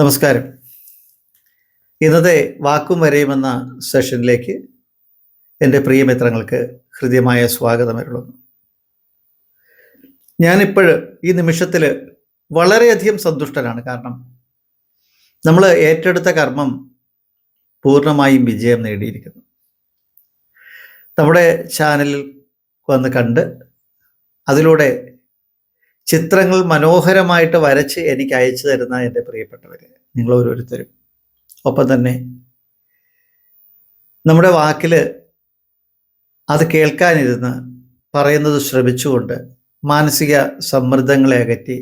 നമസ്കാരം. ഇന്നത്തെ വാക്കും വരയുമെന്ന സെഷനിലേക്ക് എന്റെ പ്രിയമിത്രങ്ങൾക്ക് ഹൃദ്യമായ സ്വാഗതം അരുളുന്നു. ഞാനിപ്പോൾ ഈ നിമിഷത്തിൽ വളരെയധികം സന്തുഷ്ടനാണ്. കാരണം നമ്മൾ ഏറ്റെടുത്ത കർമ്മം പൂർണമായും വിജയം നേടിയിരിക്കുന്നു. നമ്മുടെ ചാനലിൽ വന്ന് കണ്ട് അതിലൂടെ ചിത്രങ്ങൾ മനോഹരമായിട്ട് വരച്ച് എനിക്ക് അയച്ചു തരുന്ന എന്റെ പ്രിയപ്പെട്ടവർ നിങ്ങൾ ഓരോരുത്തരും ഒപ്പം തന്നെ നമ്മുടെ വാക്കിൽ അത് കേൾക്കാനിരുന്ന് പറയുന്നത് ശ്രമിച്ചുകൊണ്ട് മാനസിക സമ്മർദ്ദങ്ങളെ അകറ്റി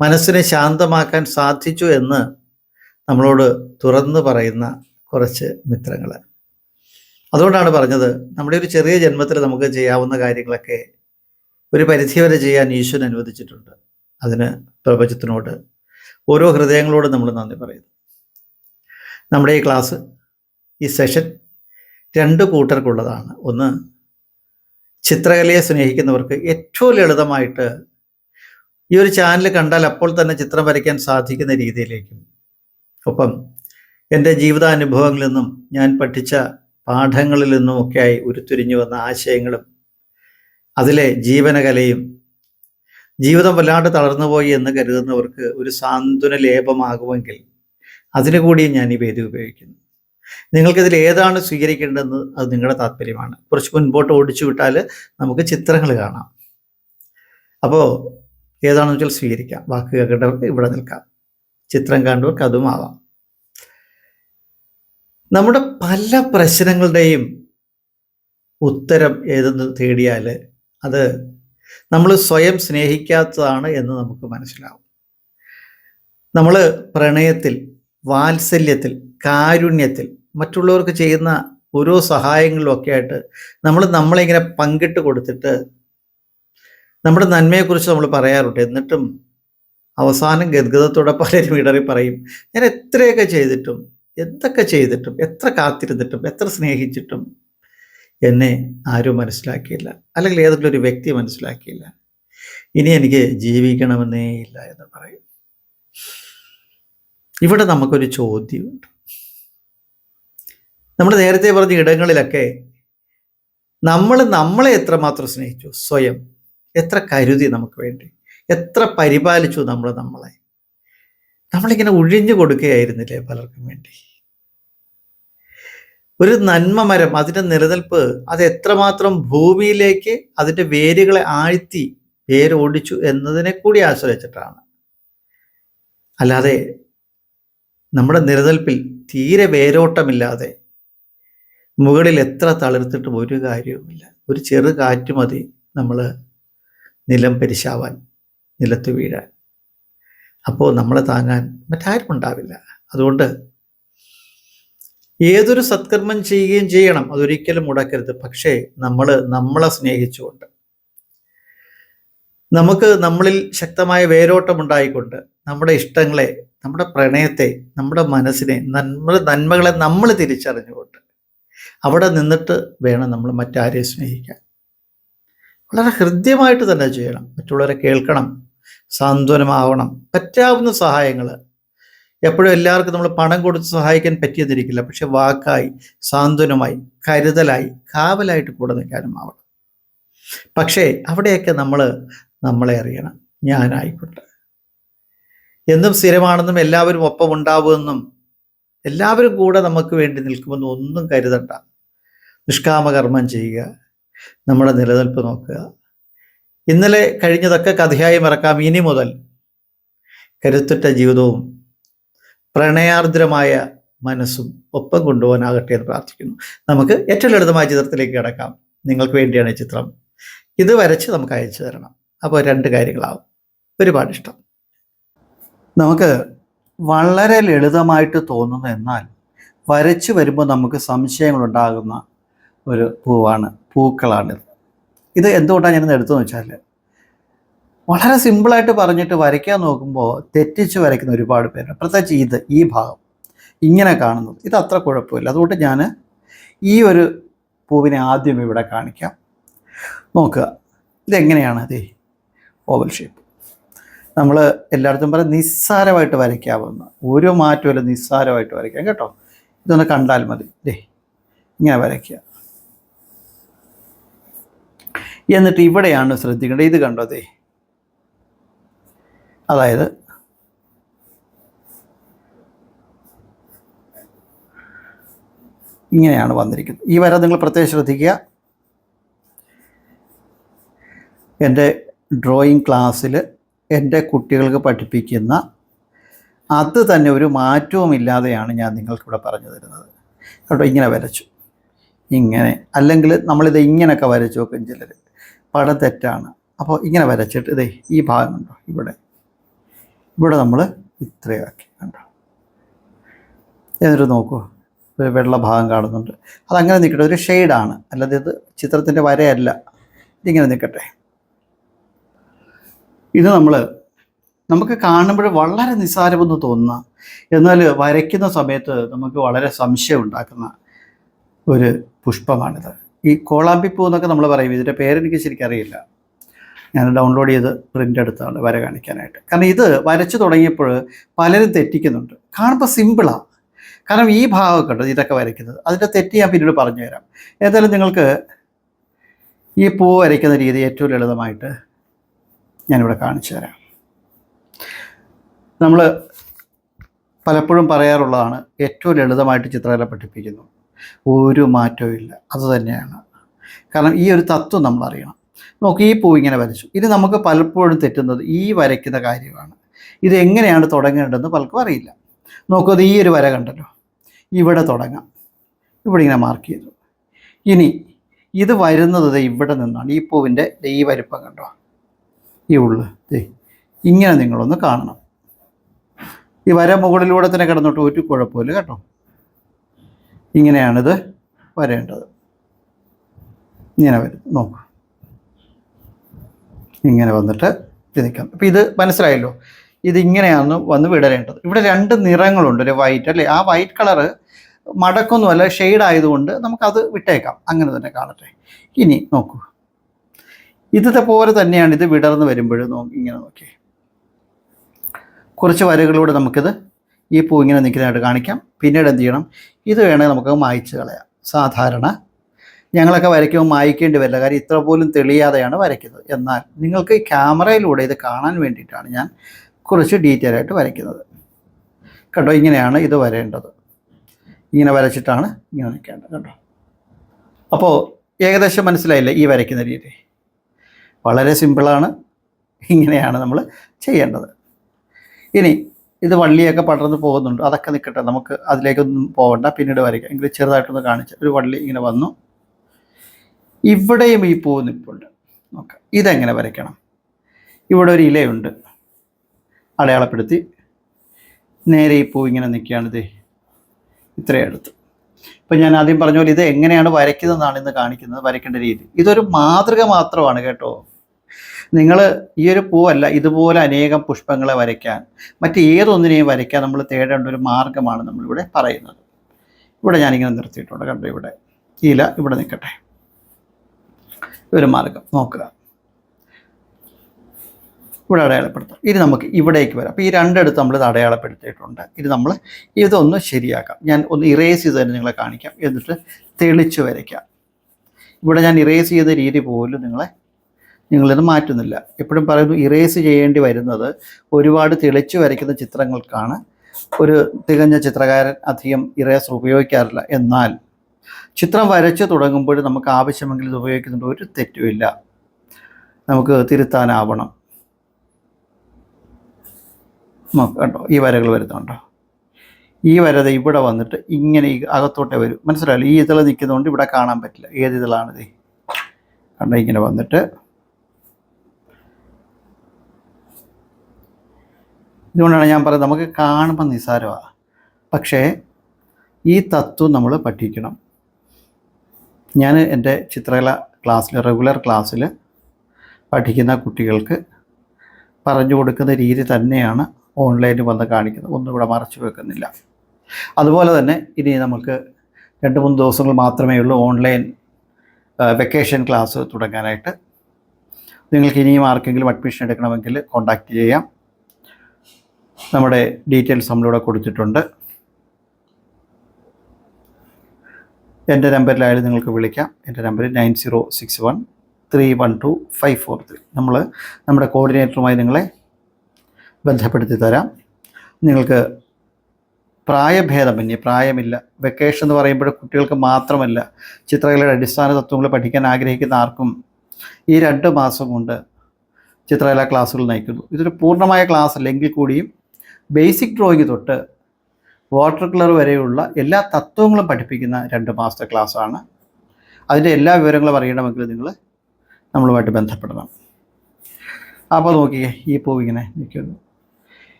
മനസ്സിനെ ശാന്തമാക്കാൻ സാധിച്ചു എന്ന് നമ്മളോട് തുറന്നു പറയുന്ന കുറച്ച് മിത്രങ്ങൾ അതുകൊണ്ടാണ് പറഞ്ഞത് നമ്മുടെ ഒരു ചെറിയ ജന്മത്തിൽ നമുക്ക് ചെയ്യാവുന്ന കാര്യങ്ങളൊക്കെ ഒരു പരിധിവരെ ചെയ്യാൻ ഈശ്വരൻ അനുവദിച്ചിട്ടുണ്ട്. അതിന് പ്രപഞ്ചത്തിനോട് ഓരോ ഹൃദയങ്ങളോട് നമ്മൾ നന്ദി പറയുന്നു. നമ്മുടെ ഈ ക്ലാസ് ഈ സെഷൻ രണ്ട് കൂട്ടർക്കുള്ളതാണ്. ഒന്ന് ചിത്രകലയെ സ്നേഹിക്കുന്നവർക്ക് ഏറ്റവും ലളിതമായിട്ട് ഈ ഒരു ചാനൽ കണ്ടാൽ അപ്പോൾ തന്നെ ചിത്രം വരയ്ക്കാൻ സാധിക്കുന്ന രീതിയിലേക്കും. ഒപ്പം എന്റെ ജീവിതാനുഭവങ്ങളിൽ നിന്നും ഞാൻ പഠിച്ച പാഠങ്ങളിൽ നിന്നുമൊക്കെയായി ഉരുത്തിരിഞ്ഞു വന്ന ആശയങ്ങളും അതിലെ ജീവനകലയും ജീവിതം വല്ലാണ്ട് തളർന്നുപോയി എന്ന് കരുതുന്നവർക്ക് ഒരു സാന്ത്വന ലേപമാകുമെങ്കിൽ അതിനു കൂടിയും ഞാൻ ഈ വേദി ഉപയോഗിക്കുന്നു. നിങ്ങൾക്കിതിൽ ഏതാണ് സ്വീകരിക്കേണ്ടതെന്ന് അത് നിങ്ങളുടെ താല്പര്യമാണ് കുറച്ച് മുൻപോട്ട് ഓടിച്ചു വിട്ടാൽ നമുക്ക് ചിത്രങ്ങൾ കാണാം. അപ്പോൾ ഏതാണെന്ന് വെച്ചാൽ സ്വീകരിക്കാം. വാക്ക് കേൾക്കേണ്ടവർക്ക് ഇവിടെ നിൽക്കാം. ചിത്രം കണ്ടവർക്ക് അതുമാവാം നമ്മുടെ പല പ്രശ്നങ്ങളുടെയും ഉത്തരം ഏതെന്ന് തേടിയാൽ അത് നമ്മൾ സ്വയം സ്നേഹിക്കാത്തതാണ് എന്ന് നമുക്ക് മനസ്സിലാവും. നമ്മൾ പ്രണയത്തിൽ വാത്സല്യത്തിൽ കാരുണ്യത്തിൽ മറ്റുള്ളവർക്ക് ചെയ്യുന്ന ഓരോ സഹായങ്ങളിലും ഒക്കെ ആയിട്ട് നമ്മൾ നമ്മളിങ്ങനെ പങ്കിട്ട് കൊടുത്തിട്ട് നമ്മുടെ നന്മയെക്കുറിച്ച് നമ്മൾ പറയാറുണ്ട്. എന്നിട്ടും അവസാനം ഗദ്ഗതത്തോടെ പലരും ഇടറി പറയും ഞാൻ എത്രയൊക്കെ ചെയ്തിട്ടും എന്തൊക്കെ ചെയ്തിട്ടും എത്ര കാത്തിരുന്നിട്ടും എത്ര സ്നേഹിച്ചിട്ടും എന്നെ ആരും മനസ്സിലാക്കിയില്ല. അല്ലെങ്കിൽ ഏതെങ്കിലും ഒരു വ്യക്തി മനസ്സിലാക്കിയില്ല. ഇനി എനിക്ക് ജീവിക്കണമെന്നേ ഇല്ല എന്ന് പറയും. ഇവിടെ നമുക്കൊരു ചോദ്യമുണ്ട്. നമ്മൾ നേരത്തെ പറഞ്ഞ ഇടങ്ങളിലൊക്കെ നമ്മൾ നമ്മളെ എത്രമാത്രം സ്നേഹിച്ചു? സ്വയം. എത്ര കരുതി നമുക്ക് വേണ്ടി? എത്ര പരിപാലിച്ചു നമ്മൾ നമ്മളെ? നമ്മളിങ്ങനെ ഒഴിഞ്ഞു കൊടുക്കുകയായിരുന്നില്ലേ പലർക്കും വേണ്ടി? ഒരു നന്മ മരം അതിന്റെ നിലനിൽപ്പ് അത് എത്രമാത്രം ഭൂമിയിലേക്ക് അതിന്റെ വേരുകളെ ആഴ്ത്തി വേരോടിച്ചു എന്നതിനെ കൂടി ആശ്രയിച്ചിട്ടാണ്. അല്ലാതെ നമ്മുടെ നിലനിൽപ്പിൽ തീരെ വേരോട്ടമില്ലാതെ മുകളിൽ എത്ര തളിർത്തിട്ടും ഒരു കാര്യവുമില്ല. ഒരു ചെറു കാറ്റ് മതി നമ്മൾ നിലം പരിശാവാൻ നിലത്ത് വീഴാൻ. അപ്പോൾ നമ്മളെ താങ്ങാൻ മറ്റാരും ഉണ്ടാവില്ല അതുകൊണ്ട് ഏതൊരു സത്കർമ്മം ചെയ്യുകയും ചെയ്യണം അതൊരിക്കലും മുടക്കരുത്. പക്ഷേ നമ്മൾ നമ്മളെ സ്നേഹിച്ചുകൊണ്ട് നമുക്ക് നമ്മളിൽ ശക്തമായ വേരോട്ടം ഉണ്ടായിക്കൊണ്ട് നമ്മുടെ ഇഷ്ടങ്ങളെ നമ്മുടെ പ്രണയത്തെ നമ്മുടെ മനസ്സിനെ നന്മ നന്മകളെ നമ്മൾ തിരിച്ചറിഞ്ഞുകൊണ്ട് അവിടെ നിന്നിട്ട് വേണം നമ്മൾ മറ്റാരെയും സ്നേഹിക്കാൻ. വളരെ ഹൃദ്യമായിട്ട് തന്നെ ചെയ്യണം. മറ്റുള്ളവരെ കേൾക്കണം സാന്ത്വനമാവണം പറ്റാവുന്ന സഹായങ്ങൾ എപ്പോഴും എല്ലാവർക്കും നമ്മൾ പണം കൊടുത്ത് സഹായിക്കാൻ പറ്റിയെന്നിരിക്കില്ല പക്ഷെ വാക്കായി സാന്ത്വനമായി കരുതലായി കാവലായിട്ട് കൂടെ നിൽക്കാനും ആവണം. പക്ഷേ അവിടെയൊക്കെ നമ്മൾ നമ്മളെ അറിയണം. ഞാനായിക്കോട്ടെ. എന്നും സ്ഥിരമാണെന്നും എല്ലാവരും ഒപ്പം ഉണ്ടാവുമെന്നും എല്ലാവരും കൂടെ നമുക്ക് വേണ്ടി നിൽക്കുമെന്നും ഒന്നും കരുതണ്ട. നിഷ്കാമകർമ്മം ചെയ്യുക. നമ്മുടെ നിലനിൽപ്പ് നോക്കുക. ഇന്നലെ കഴിഞ്ഞതൊക്കെ കഥയായി മറക്കാം. ഇനി മുതൽ കരുത്തുറ്റ ജീവിതവും പ്രണയാർദ്രമായ മനസ്സും ഒപ്പം കൊണ്ടുപോകാനാകട്ടെ എന്ന് പ്രാർത്ഥിക്കുന്നു. നമുക്ക് ഏറ്റവും ലളിതമായ ചിത്രത്തിലേക്ക് കിടക്കാം. നിങ്ങൾക്ക് വേണ്ടിയാണ് ചിത്രം. ഇത് വരച്ച് നമുക്ക് അയച്ചു തരണം. അപ്പോൾ രണ്ട് കാര്യങ്ങളാവും. ഒരുപാട് ഇഷ്ടം. നമുക്ക് വളരെ ലളിതമായിട്ട് തോന്നുന്നു എന്നാൽ വരച്ച് വരുമ്പോൾ നമുക്ക് സംശയങ്ങളുണ്ടാകുന്ന ഒരു പൂവാണ് പൂക്കളാണിത്. ഇത് എന്തുകൊണ്ടാണ് ഞാനിത് എടുത്തതെന്ന് വെച്ചാൽ വളരെ സിമ്പിളായിട്ട് പറഞ്ഞിട്ട് വരയ്ക്കാൻ നോക്കുമ്പോൾ തെറ്റിച്ച് വരയ്ക്കുന്ന ഒരുപാട് പേരുണ്ട്. പ്രത്യേകിച്ച് ഇത് ഈ ഭാഗം ഇങ്ങനെ കാണുന്നത്. ഇത് അത്ര കുഴപ്പമില്ല. അതുകൊണ്ട് ഞാൻ ഈ ഒരു പൂവിനെ ആദ്യം ഇവിടെ കാണിക്കാം. നോക്കുക. ഇതെങ്ങനെയാണ് അതേ ഓവൽ ഷേപ്പ് നമ്മൾ എല്ലായിടത്തും പറയാം നിസ്സാരമായിട്ട് വരയ്ക്കാവുന്ന ഒരു മാറ്റമില്ല നിസ്സാരമായിട്ട് വരയ്ക്കാം. കേട്ടോ? ഇതൊന്ന് കണ്ടാൽ മതി. ദേ ഇങ്ങനെ വരയ്ക്കുക. എന്നിട്ട് ഇവിടെയാണ് ശ്രദ്ധിക്കേണ്ടത്. ഇത് കണ്ടോ ദേ? അതായത് ഇങ്ങനെയാണ് വന്നിരിക്കുന്നത്. ഈ വര നിങ്ങൾ പ്രത്യേകം ശ്രദ്ധിക്കുക. എന്റെ ഡ്രോയിങ് ക്ലാസ്സിൽ എന്റെ കുട്ടികൾക്ക് പഠിപ്പിക്കുന്ന അത് തന്നെ ഒരു മാറ്റവും ഇല്ലാതെയാണ് ഞാൻ നിങ്ങൾക്കിവിടെ പറഞ്ഞു തരുന്നത്. കേട്ടോ ഇങ്ങനെ വരച്ചു. ഇങ്ങനെ. അല്ലെങ്കിൽ നമ്മളിത് ഇങ്ങനെയൊക്കെ വരച്ചു നോക്കും ചിലർ. പടം തെറ്റാണ്. അപ്പോൾ ഇങ്ങനെ വരച്ചിട്ട് ഇതേ ഈ ഭാഗമുണ്ടോ ഇവിടെ. ഇവിടെ നമ്മൾ ഇത്രയാക്കി കണ്ടോ? എന്നിട്ട് നോക്കൂ ഒരു വെള്ള ഭാഗം കാണുന്നുണ്ട്. അതങ്ങനെ നിൽക്കട്ടെ ഒരു ഷെയ്ഡാണ് അല്ലാതെ ഇത് ചിത്രത്തിന്റെ വരയല്ല. ഇതിങ്ങനെ നിൽക്കട്ടെ ഇത് നമ്മൾ നമുക്ക് കാണുമ്പോൾ വളരെ നിസ്സാരമെന്ന് തോന്നുന്ന എന്നാൽ വരയ്ക്കുന്ന സമയത്ത് നമുക്ക് വളരെ സംശയം ഉണ്ടാക്കുന്ന ഒരു പുഷ്പമാണിത്. ഈ കോളാമ്പിപ്പൂ എന്നൊക്കെ നമ്മൾ പറയും. ഇതിന്റെ പേരെനിക്ക് ശരിക്കും അറിയില്ല ഞാൻ ഡൗൺലോഡ് ചെയ്ത് പ്രിന്റ് എടുത്താണ് വര കാണിക്കാനായിട്ട്. കാരണം ഇത് വരച്ചു തുടങ്ങിയപ്പോൾ പലരും തെറ്റിക്കുന്നുണ്ട്. കാണുമ്പോൾ സിമ്പിളാണ് കാരണം ഈ ഭാഗമൊക്കെ ഉണ്ട് ഇതൊക്കെ വരയ്ക്കുന്നത്. അതിന്റെ തെറ്റ് ഞാൻ പിന്നീട് പറഞ്ഞു തരാം ഏതായാലും നിങ്ങൾക്ക് ഈ പൂ വരയ്ക്കുന്ന രീതി ഏറ്റവും ലളിതമായിട്ട് ഞാനിവിടെ കാണിച്ചു തരാം. നമ്മൾ പലപ്പോഴും പറയാറുള്ളതാണ് ഏറ്റവും ലളിതമായിട്ട് ചിത്രകല പഠിപ്പിക്കുന്നു. ഒരു മാറ്റവും ഇല്ല. അതുതന്നെയാണ് കാരണം ഈ ഒരു തത്വം നമ്മൾ അറിയണം നോക്ക് ഈ പൂ ഇങ്ങനെ വരച്ചു. ഇത് നമുക്ക് പലപ്പോഴും തെറ്റുന്നത് ഈ വരയ്ക്കുന്ന കാര്യമാണ്. ഇത് എങ്ങനെയാണ് തുടങ്ങേണ്ടതെന്ന് പലർക്കും അറിയില്ല. നോക്കൂ ഈ ഒരു വര കണ്ടല്ലോ. ഇവിടെ തുടങ്ങാം. ഇവിടെ ഇങ്ങനെ മാർക്ക് ചെയ്തു. ഇനി ഇത് വരുന്നത് ഇവിടെ നിന്നാണ്. ഈ പൂവിന്റെ ഈ വരിപ്പം കണ്ടോ? ഈ ഉള്ളു ഇങ്ങനെ നിങ്ങളൊന്ന് കാണണം. ഈ വര മുകളിലൂടെ തന്നെ കിടന്നോട്ട് ഒരു കുഴപ്പമില്ല കേട്ടോ. ഇങ്ങനെയാണിത് വരേണ്ടത്. ഇങ്ങനെ വരും. നോക്കൂ. ഇങ്ങനെ വന്നിട്ട് നിൽക്കാം അപ്പം ഇത് മനസ്സിലായല്ലോ? ഇതിങ്ങനെയാണ് വന്ന് വിടരേണ്ടത്. ഇവിടെ രണ്ട് നിറങ്ങളുണ്ട് ഒരു വൈറ്റ് അല്ലേ? ആ വൈറ്റ് കളറ് മടക്കൊന്നുമല്ല ഷെയ്ഡ് ആയതുകൊണ്ട് നമുക്കത് വിട്ടേക്കാം. അങ്ങനെ തന്നെ കാണട്ടെ. ഇനി നോക്കൂ. ഇതുപോലെ തന്നെയാണ് ഇത് വിടർന്ന് വരുമ്പോൾ ഇങ്ങനെ നോക്കി. കുറച്ച് വരകളിലൂടെ നമുക്കിത് ഈ പൂ ഇങ്ങനെ നിൽക്കുന്നതായിട്ട് കാണിക്കാം. പിന്നീട് എന്ത് ചെയ്യണം? ഇത് വേണമെങ്കിൽ നമുക്ക് മായ്ച്ച് കളയാം. സാധാരണ ഞങ്ങളൊക്കെ വരയ്ക്കുമ്പോൾ മായ്ക്കേണ്ടി വരില്ല. കാര്യം ഇത്ര പോലും തെളിയാതെയാണ് വരയ്ക്കുന്നത്. എന്നാൽ നിങ്ങൾക്ക് ക്യാമറയിലൂടെ ഇത് കാണാൻ വേണ്ടിയിട്ടാണ് ഞാൻ കുറച്ച് ഡീറ്റെയിൽ ആയിട്ട് വരയ്ക്കുന്നത്. കണ്ടോ? ഇങ്ങനെയാണ് ഇത് വരേണ്ടത്. ഇങ്ങനെ വരച്ചിട്ടാണ് ഇങ്ങനെ നിൽക്കേണ്ടത് കേട്ടോ അപ്പോൾ ഏകദേശം മനസ്സിലായില്ലേ ഈ വരയ്ക്കുന്ന രീതി? വളരെ സിമ്പിളാണ്. ഇങ്ങനെയാണ് നമ്മൾ ചെയ്യേണ്ടത്. ഇനി ഇത് വള്ളിയൊക്കെ പടർന്ന് പോകുന്നുണ്ട്. അതൊക്കെ നിൽക്കട്ടെ. നമുക്ക് അതിലേക്കൊന്നും പോകണ്ട പിന്നീട് വരയ്ക്കാം. എങ്കിലും ചെറുതായിട്ടൊന്ന് കാണിച്ച്. ഒരു വള്ളി ഇങ്ങനെ വന്നു. ഇവിടെയും ഈ പൂവ് നിൽപ്പുണ്ട് നോക്കാം ഇതെങ്ങനെ വരയ്ക്കണം? ഇവിടെ ഒരു ഇലയുണ്ട്. അടയാളപ്പെടുത്തി. നേരെ ഈ പൂ ഇങ്ങനെ നിൽക്കുകയാണിത് ഇത് ഇത്രയും അടുത്ത്. ഇപ്പം ഞാൻ ആദ്യം പറഞ്ഞ പോലെ ഇത് എങ്ങനെയാണ് വരയ്ക്കുന്നതെന്നാണ് ഇന്ന് കാണിക്കുന്നത് വരയ്ക്കേണ്ട രീതി. ഇതൊരു മാതൃക മാത്രമാണ് കേട്ടോ. നിങ്ങൾ ഈ ഒരു പൂവല്ല ഇതുപോലെ അനേകം പുഷ്പങ്ങളെ വരയ്ക്കാൻ മറ്റ് ഏതൊന്നിനെയും വരയ്ക്കാൻ നമ്മൾ തേടേണ്ട ഒരു മാർഗമാണ് നമ്മളിവിടെ പറയുന്നത്. ഇവിടെ ഞാനിങ്ങനെ നിർത്തിയിട്ടുണ്ട് കണ്ടോ ഇവിടെ. ഇല ഇവിടെ നിൽക്കട്ടെ. ഒരു മാർഗം. നോക്കുക. ഇവിടെ അടയാളപ്പെടുത്താം. ഇനി നമുക്ക് ഇവിടേക്ക് വരാം. അപ്പോൾ ഈ രണ്ടിടത്ത് നമ്മൾ ഇത് അടയാളപ്പെടുത്തിയിട്ടുണ്ട്. ഇത് നമ്മൾ ഇതൊന്ന് ശരിയാക്കാം. ഞാൻ ഒന്ന് ഇറേസ് ചെയ്ത് തന്നെ നിങ്ങളെ കാണിക്കാം. എന്നിട്ട് തെളിച്ച് വരയ്ക്കാം. ഇവിടെ ഞാൻ ഇറേസ് ചെയ്ത രീതി പോലും നിങ്ങളെ നിങ്ങളിത് മാറ്റുന്നില്ല. എപ്പോഴും പറയുന്നു ഇറേസ് ചെയ്യേണ്ടി വരുന്നത് ഒരുപാട് തെളിച്ച് വരയ്ക്കുന്ന ചിത്രങ്ങൾക്കാണ്. ഒരു തികഞ്ഞ ചിത്രകാരൻ അധികം ഇറേസർ ഉപയോഗിക്കാറില്ല. എന്നാൽ ചിത്രം വരച്ച് തുടങ്ങുമ്പോൾ നമുക്ക് ആവശ്യമെങ്കിൽ ഇത് ഉപയോഗിക്കുന്നുണ്ട് ഒരു തെറ്റുമില്ല. നമുക്ക് തിരുത്താനാവണം. കണ്ടോ ഈ വരകൾ വരുന്നുണ്ടോ? ഈ വരത ഇവിടെ വന്നിട്ട് ഇങ്ങനെ അകത്തോട്ടേ വരും. മനസ്സിലായല്ലോ? ഈ ഇതിൽ നിൽക്കുന്നതുകൊണ്ട് ഇവിടെ കാണാൻ പറ്റില്ല. ഏത് ഇതളാണിത് കണ്ടോ ഇങ്ങനെ വന്നിട്ട്. ഇതുകൊണ്ടാണ് ഞാൻ പറയുന്നത് നമുക്ക് കാണുമ്പോൾ നിസ്സാരമാണ് പക്ഷേ ഈ തത്വം നമ്മൾ പഠിക്കണം. ഞാൻ എന്റെ ചിത്രകല ക്ലാസ്സിൽ റെഗുലർ ക്ലാസ്സിൽ പഠിക്കുന്ന കുട്ടികൾക്ക് പറഞ്ഞു കൊടുക്കുന്ന രീതി തന്നെയാണ് ഓൺലൈനിൽ വന്ന് കാണിക്കുന്നത്. ഒന്നും ഇവിടെ മറച്ചു വെക്കുന്നില്ല. അതുപോലെ തന്നെ ഇനി നമുക്ക് രണ്ട് മൂന്ന് ദിവസങ്ങൾ മാത്രമേ ഉള്ളൂ ഓൺലൈൻ വെക്കേഷൻ ക്ലാസ് തുടങ്ങാനായിട്ട്. നിങ്ങൾക്ക് ഇനിയും ആർക്കെങ്കിലും അഡ്മിഷൻ എടുക്കണമെങ്കിൽ കോൺടാക്റ്റ് ചെയ്യാം. നമ്മുടെ ഡീറ്റെയിൽസ് നമ്മളിവിടെ കൊടുത്തിട്ടുണ്ട്. എന്റെ നമ്പറിലായാലും നിങ്ങൾക്ക് വിളിക്കാം. എന്റെ number nine zero six one three one two five four three. നമ്മൾ നമ്മുടെ കോർഡിനേറ്ററുമായി നിങ്ങളെ ബന്ധപ്പെടുത്തി തരാം. നിങ്ങൾക്ക് പ്രായഭേദമന്യേ പ്രായമില്ല. വെക്കേഷൻ എന്ന് പറയുമ്പോൾ കുട്ടികൾക്ക് മാത്രമല്ല ചിത്രകലയുടെ അടിസ്ഥാന തത്വങ്ങൾ പഠിക്കാൻ ആഗ്രഹിക്കുന്ന ആർക്കും ഈ രണ്ട് മാസം കൊണ്ട് ചിത്രകലാ ക്ലാസ്സുകൾ നയിക്കുന്നു. ഇതൊരു പൂർണമായ ക്ലാസ് അല്ലെങ്കിൽ കൂടിയും ബേസിക് ഡ്രോയിങ് തൊട്ട് വാട്ടർ കളർ വരെയുള്ള എല്ലാ തത്വങ്ങളും പഠിപ്പിക്കുന്ന രണ്ട് മാസത്തെ ക്ലാസ്സാണ്. അതിന്റെ എല്ലാ വിവരങ്ങളും അറിയണമെങ്കിൽ നിങ്ങൾ നമ്മളുമായിട്ട് ബന്ധപ്പെടണം. അപ്പോൾ നോക്കിയേ ഈ പൂവ് ഇങ്ങനെ നിൽക്കുന്നു.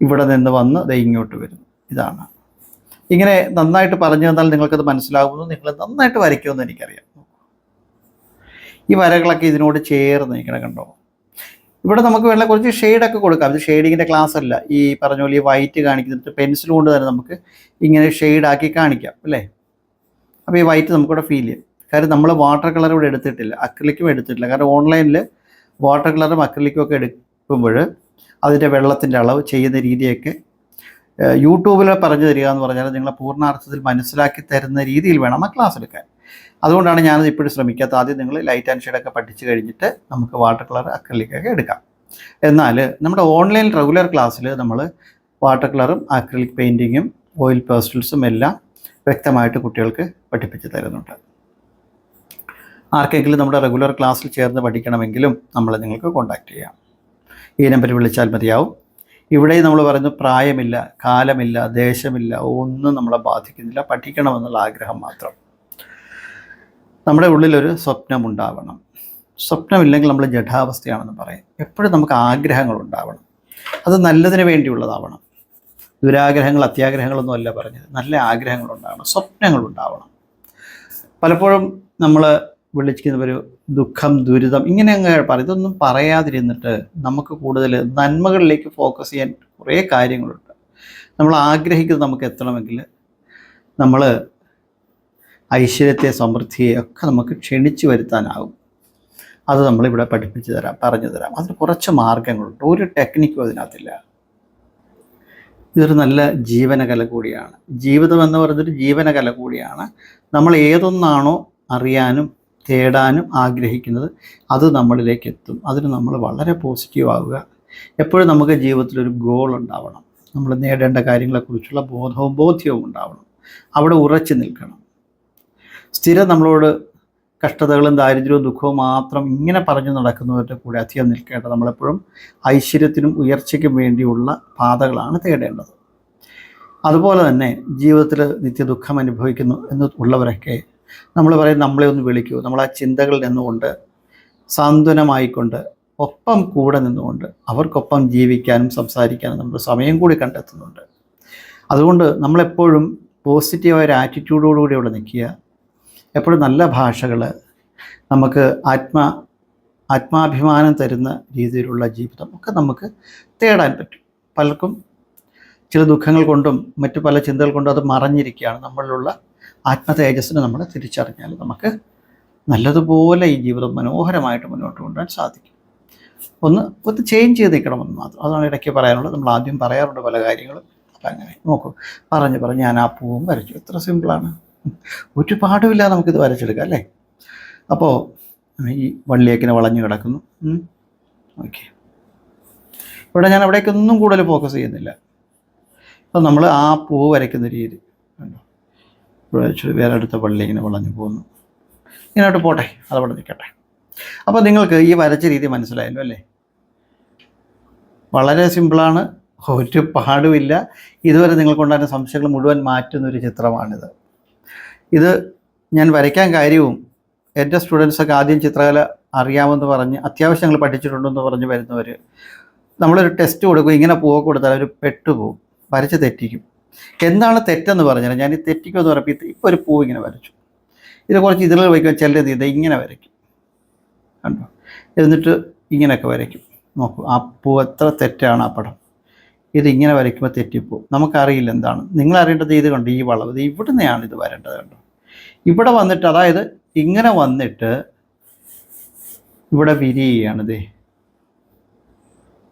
ഇവിടെ നിന്ന് വന്ന് ദേ ഇങ്ങോട്ട് വരുന്നു. ഇതാണ്. ഇങ്ങനെ നന്നായിട്ട് പറഞ്ഞു തന്നാൽ നിങ്ങൾക്കത് മനസ്സിലാകുമെന്ന് നിങ്ങൾ നന്നായിട്ട് വരയ്ക്കുമെന്ന് എനിക്കറിയാം. ഈ വരകളൊക്കെ ഇതിനോട് ചേർന്ന് ഇങ്ങനെ കണ്ടോ? ഇവിടെ നമുക്ക് വേണ്ട കുറച്ച് ഷെയ്ഡൊക്കെ കൊടുക്കാം. ഇത് ഷെയ്ഡിങ്ങിന്റെ ക്ലാസ് അല്ല. ഈ പറഞ്ഞ പോലെ ഈ വൈറ്റ് കാണിക്കുന്നിട്ട് പെൻസിൽ കൊണ്ട് തന്നെ നമുക്ക് ഇങ്ങനെ ഷെയ്ഡാക്കി കാണിക്കാം അല്ലേ? അപ്പോൾ ഈ വൈറ്റ് നമുക്കിവിടെ ഫീൽ ചെയ്യും. കാര്യം നമ്മൾ വാട്ടർ കളർ ഇവിടെ എടുത്തിട്ടില്ല. അക്രിലിക്കും എടുത്തിട്ടില്ല. കാരണം ഓൺലൈനിൽ വാട്ടർ കളറും അക്രിലിക്കും ഒക്കെ എടുക്കുമ്പോൾ അതിന്റെ വെള്ളത്തിന്റെ അളവ് ചെയ്യുന്ന രീതിയൊക്കെ യൂട്യൂബിൽ പറഞ്ഞു തരിക എന്ന് പറഞ്ഞാൽ നിങ്ങളെ പൂർണാർത്ഥത്തിൽ മനസ്സിലാക്കി തരുന്ന രീതിയിൽ വേണം ആ ക്ലാസ് എടുക്കാൻ. അതുകൊണ്ടാണ് ഞാനത് ഇപ്പോഴും ശ്രമിക്കാത്ത ആദ്യം നിങ്ങൾ ലൈറ്റ് ആൻഡ് ഷെയ്ഡൊക്കെ പഠിച്ചു കഴിഞ്ഞിട്ട് നമുക്ക് വാട്ടർ കളർ അക്രലിക്കൊക്കെ എടുക്കാം. എന്നാൽ നമ്മുടെ ഓൺലൈൻ റെഗുലർ ക്ലാസ്സിൽ നമ്മൾ വാട്ടർ കളറും അക്രലിക് പെയിന്റിങ്ങും ഓയിൽ പേസ്റ്റൽസും എല്ലാം വ്യക്തമായിട്ട് കുട്ടികൾക്ക് പഠിപ്പിച്ച് തരുന്നുണ്ട്. ആർക്കെങ്കിലും നമ്മുടെ റെഗുലർ ക്ലാസ്സിൽ ചേർന്ന് പഠിക്കണമെങ്കിലും നമ്മൾ നിങ്ങൾക്ക് കോൺടാക്റ്റ് ചെയ്യാം. ഈ നമ്പറിൽ വിളിച്ചാൽ മതിയാവും. ഇവിടെ നമ്മൾ പറയുന്നു പ്രായമില്ല കാലമില്ല ദേശമില്ല ഒന്നും നമ്മളെ ബാധിക്കുന്നില്ല. പഠിക്കണമെന്നുള്ള ആഗ്രഹം മാത്രം. നമ്മുടെ ഉള്ളിലൊരു സ്വപ്നമുണ്ടാവണം. സ്വപ്നമില്ലെങ്കിൽ നമ്മൾ ജഡാവസ്ഥയാണെന്ന് പറയും. എപ്പോഴും നമുക്ക് ആഗ്രഹങ്ങൾ ഉണ്ടാവണം അത് നല്ലതിന് വേണ്ടിയുള്ളതാവണം. ദുരാഗ്രഹങ്ങൾ അത്യാഗ്രഹങ്ങളൊന്നും അല്ല പറഞ്ഞത്. നല്ല ആഗ്രഹങ്ങൾ ഉണ്ടാവണം സ്വപ്നങ്ങൾ ഉണ്ടാവണം പലപ്പോഴും നമ്മൾ വിളിച്ചിരിക്കുന്ന ഒരു ദുഃഖം ദുരിതം ഇങ്ങനെ അങ്ങ് പറയും. ഇതൊന്നും പറയാതിരുന്നിട്ട് നമുക്ക് കൂടുതൽ നന്മകളിലേക്ക് ഫോക്കസ് ചെയ്യാൻ കുറേ കാര്യങ്ങളുണ്ട്. നമ്മൾ ആഗ്രഹിക്കുന്നത് നമുക്ക് എത്തണമെങ്കിൽ നമ്മൾ ഐശ്വര്യത്തെ സമൃദ്ധിയെ ഒക്കെ നമുക്ക് ക്ഷണിച്ചു വരുത്താനാകും. അത് നമ്മളിവിടെ പഠിപ്പിച്ചു തരാം പറഞ്ഞു തരാം. അതിന് കുറച്ച് മാർഗങ്ങളുണ്ട്. ഒരു ടെക്നിക്കും അതിനകത്തില്ല. ഇതൊരു നല്ല ജീവനകല കൂടിയാണ്. ജീവിതം എന്ന് പറയുന്നൊരു ജീവനകല കൂടിയാണ്. നമ്മൾ ഏതൊന്നാണോ അറിയാനും തേടാനും ആഗ്രഹിക്കുന്നത് അത് നമ്മളിലേക്ക് എത്തും അതിന് നമ്മൾ വളരെ പോസിറ്റീവ് ആവുക. എപ്പോഴും നമുക്ക് ജീവിതത്തിലൊരു ഗോൾ ഉണ്ടാവണം. നമ്മൾ നേടേണ്ട കാര്യങ്ങളെക്കുറിച്ചുള്ള ബോധവും ബോധ്യവും ഉണ്ടാവണം. അവിടെ ഉറച്ചു നിൽക്കണം. സ്ഥിരം നമ്മളോട് കഷ്ടതകളും ദാരിദ്ര്യവും ദുഃഖവും മാത്രം ഇങ്ങനെ പറഞ്ഞു നടക്കുന്നവരുടെ കൂടെ അധികം നിൽക്കേണ്ടത് നമ്മളെപ്പോഴും ഐശ്വര്യത്തിനും ഉയർച്ചയ്ക്കും വേണ്ടിയുള്ള പാതകളാണ് തേടേണ്ടത്. അതുപോലെ തന്നെ ജീവിതത്തിൽ നിത്യദുഃഖം അനുഭവിക്കുന്നു എന്ന് ഉള്ളവരൊക്കെ നമ്മൾ പറയും നമ്മളെ ഒന്ന് വിളിക്കൂ. നമ്മൾ ആ ചിന്തകളിൽ നിന്നുകൊണ്ട് സാന്ത്വനമായിക്കൊണ്ട് ഒപ്പം കൂടെ നിന്നുകൊണ്ട് അവർക്കൊപ്പം ജീവിക്കാനും സംസാരിക്കാനും നമ്മൾ സമയം കൂടി കണ്ടെത്തുന്നുണ്ട്. അതുകൊണ്ട് നമ്മളെപ്പോഴും പോസിറ്റീവായ ഒരു ആറ്റിറ്റ്യൂഡോടുകൂടി അവിടെ നിൽക്കുക എപ്പോഴും നല്ല ഭാഷകൾ നമുക്ക് ആത്മ ആത്മാഭിമാനം തരുന്ന രീതിയിലുള്ള ജീവിതം ഒക്കെ നമുക്ക് തേടാൻ പറ്റും. പലർക്കും ചില ദുഃഖങ്ങൾ കൊണ്ടും മറ്റു പല ചിന്തകൾ കൊണ്ടും അത് മറഞ്ഞിരിക്കുകയാണ്. നമ്മളിലുള്ള ആത്മതേജസ്സിനെ നമ്മൾ തിരിച്ചറിഞ്ഞാൽ നമുക്ക് നല്ലതുപോലെ ഈ ജീവിതം മനോഹരമായിട്ട് മുന്നോട്ട് കൊണ്ടുപോകാൻ സാധിക്കും. ഒന്ന് ഒന്ന് ചേഞ്ച് ചെയ്ത് നിൽക്കണമെന്ന് മാത്രം. അതാണ് ഇടയ്ക്ക് പറയാനുള്ളത്. നമ്മൾ ആദ്യം പറയാറുണ്ട് പല കാര്യങ്ങളും. അപ്പം അങ്ങനെ നോക്കൂ. പറഞ്ഞ് പറഞ്ഞ് ഞാൻ ആ പൂവും വരച്ചു. എത്ര സിമ്പിളാണ് ഒരുപാടുമില്ല നമുക്കിത് വരച്ചെടുക്കാം അല്ലേ? അപ്പോൾ ഈ വള്ളിയേക്കിനെ വളഞ്ഞു കിടക്കുന്നു. ഓക്കെ. ഇവിടെ ഞാൻ അവിടേക്കൊന്നും കൂടുതൽ ഫോക്കസ് ചെയ്യുന്നില്ല. അപ്പം നമ്മൾ ആ പൂ വരയ്ക്കുന്ന രീതി. കണ്ടോ? ഇവിടെ വേറെ അടുത്ത പള്ളി ഇങ്ങനെ വളഞ്ഞു പോകുന്നു. ഇങ്ങോട്ട് പോട്ടെ അതവിടെ നിൽക്കട്ടെ. അപ്പോൾ നിങ്ങൾക്ക് ഈ വരച്ച രീതി മനസ്സിലായല്ലോ അല്ലേ? വളരെ സിമ്പിളാണ് ഒരു പാടുമില്ല ഇതുവരെ നിങ്ങൾക്കുണ്ടായിരുന്ന സംശയങ്ങൾ മുഴുവൻ മാറ്റുന്ന ഒരു ചിത്രമാണിത്. ഇത് ഞാൻ വരയ്ക്കാൻ കാര്യവും എന്റെ സ്റ്റുഡൻസൊക്കെ ആദ്യം ചിത്രകല അറിയാമെന്ന് പറഞ്ഞ് അത്യാവശ്യം ഞങ്ങൾ പഠിച്ചിട്ടുണ്ടെന്ന് പറഞ്ഞ് വരുന്നവർ നമ്മളൊരു ടെസ്റ്റ് കൊടുക്കും ഇങ്ങനെ പൂവൊക്കെ കൊടുത്താൽ അവർ പെട്ടുപോകും വരച്ച് തെറ്റിക്കും. എന്താണ് തെറ്റെന്ന് പറഞ്ഞാൽ ഞാൻ ഈ തെറ്റിക്കുമെന്ന് പറഞ്ഞപ്പോൾ ഇപ്പോൾ ഒരു പൂ ഇങ്ങനെ വരച്ചു. ഇത് കുറച്ച് ഇതിൽ വയ്ക്കുക ചിലത് ഇത് ഇങ്ങനെ വരയ്ക്കും. കണ്ടോ? എന്നിട്ട് ഇങ്ങനെയൊക്കെ വരയ്ക്കും. നോക്കൂ ആ പൂ എത്ര തെറ്റാണ് ആ പടം. ഇത് ഇങ്ങനെ വരയ്ക്കുമ്പോൾ തെറ്റിപ്പോവും. നമുക്കറിയില്ല എന്താണ്. നിങ്ങൾ അറിയേണ്ടത് ഇത് കണ്ടു? ഈ വളവ്. ഇത് ഇവിടുന്നെയാണ് ഇത് വരേണ്ടത് കണ്ടോ? ഇവിടെ വന്നിട്ട് അതായത് ഇങ്ങനെ വന്നിട്ട് ഇവിടെ വിരിയുകയാണ് ദേ.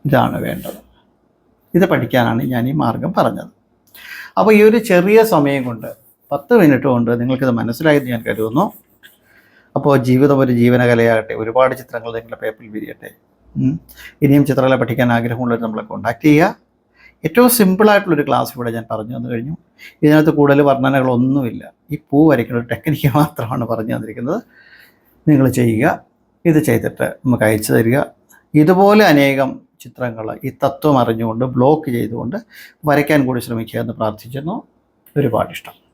ഇതാണ് വേണ്ടത്. ഇത് പഠിക്കാനാണ് ഞാൻ ഈ മാർഗം പറഞ്ഞത്. അപ്പോൾ ഈ ഒരു ചെറിയ സമയം കൊണ്ട് പത്ത് മിനിറ്റ് കൊണ്ട് നിങ്ങൾക്കിത് മനസ്സിലായെന്ന് ഞാൻ കരുതുന്നു. അപ്പോൾ ജീവിതം ഒരു ജീവനകലയാകട്ടെ ഒരുപാട് ചിത്രങ്ങൾ നിങ്ങളുടെ പേപ്പറിൽ വിരിയട്ടെ. ഇനിയും ചിത്രകല പഠിക്കാൻ ആഗ്രഹമുള്ളവർ നമ്മളെ കോൺടാക്ട് ചെയ്യുക. ഏറ്റവും സിമ്പിളായിട്ടുള്ളൊരു ക്ലാസ് ഇവിടെ ഞാൻ പറഞ്ഞു തന്നു കഴിഞ്ഞു. ഇതിനകത്ത് കൂടുതൽ വർണനകളൊന്നുമില്ല. ഈ പൂ വരയ്ക്കുന്ന ടെക്നിക്ക് മാത്രമാണ് പറഞ്ഞു തന്നിരിക്കുന്നത്. നിങ്ങൾ ചെയ്യുക. ഇത് ചെയ്തിട്ട് നമുക്ക് അയച്ചു തരിക. ഇതുപോലെ അനേകം ചിത്രങ്ങൾ ഈ തത്വം അറിഞ്ഞുകൊണ്ട് ബ്ലോക്ക് ചെയ്തുകൊണ്ട് വരയ്ക്കാൻ കൂടി ശ്രമിക്കുക എന്ന് പ്രാർത്ഥിക്കുന്നു. ഒരുപാട് ഇഷ്ടം.